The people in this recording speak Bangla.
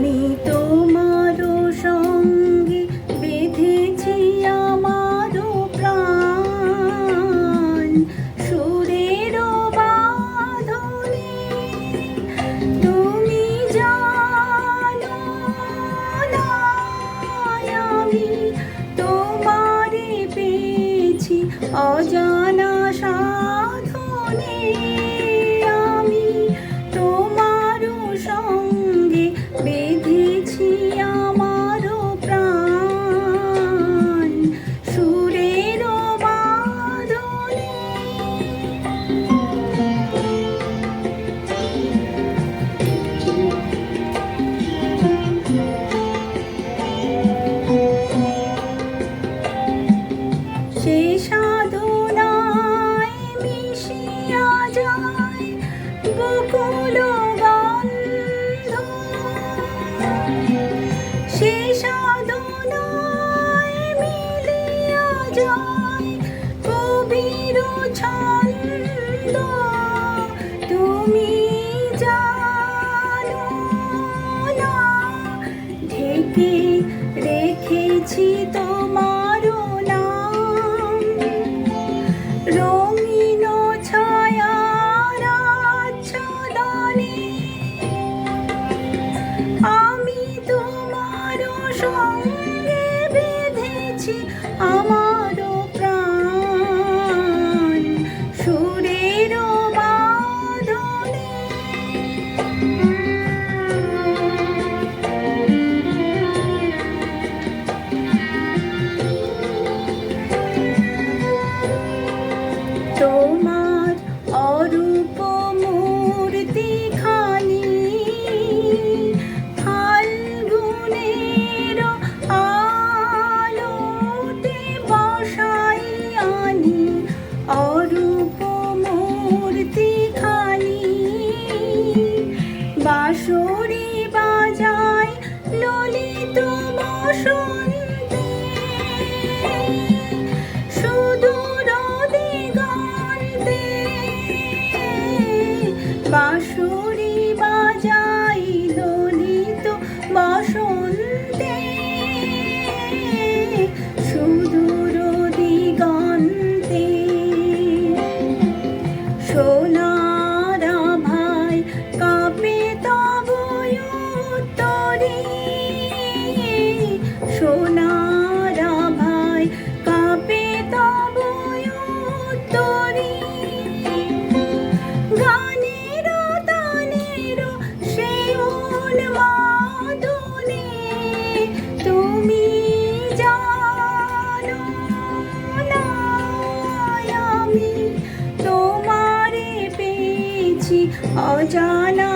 আমি তোমার সঙ্গে বেঁধেছি আমার প্রাণ। সুরের বাঁধনে তুমি জানো না আমি তোমারে পেয়েছি অজা জয় কবির ছন্দ তুমি জানো রেখেছি তো তোমার বাঁশরি বাজাই অজানা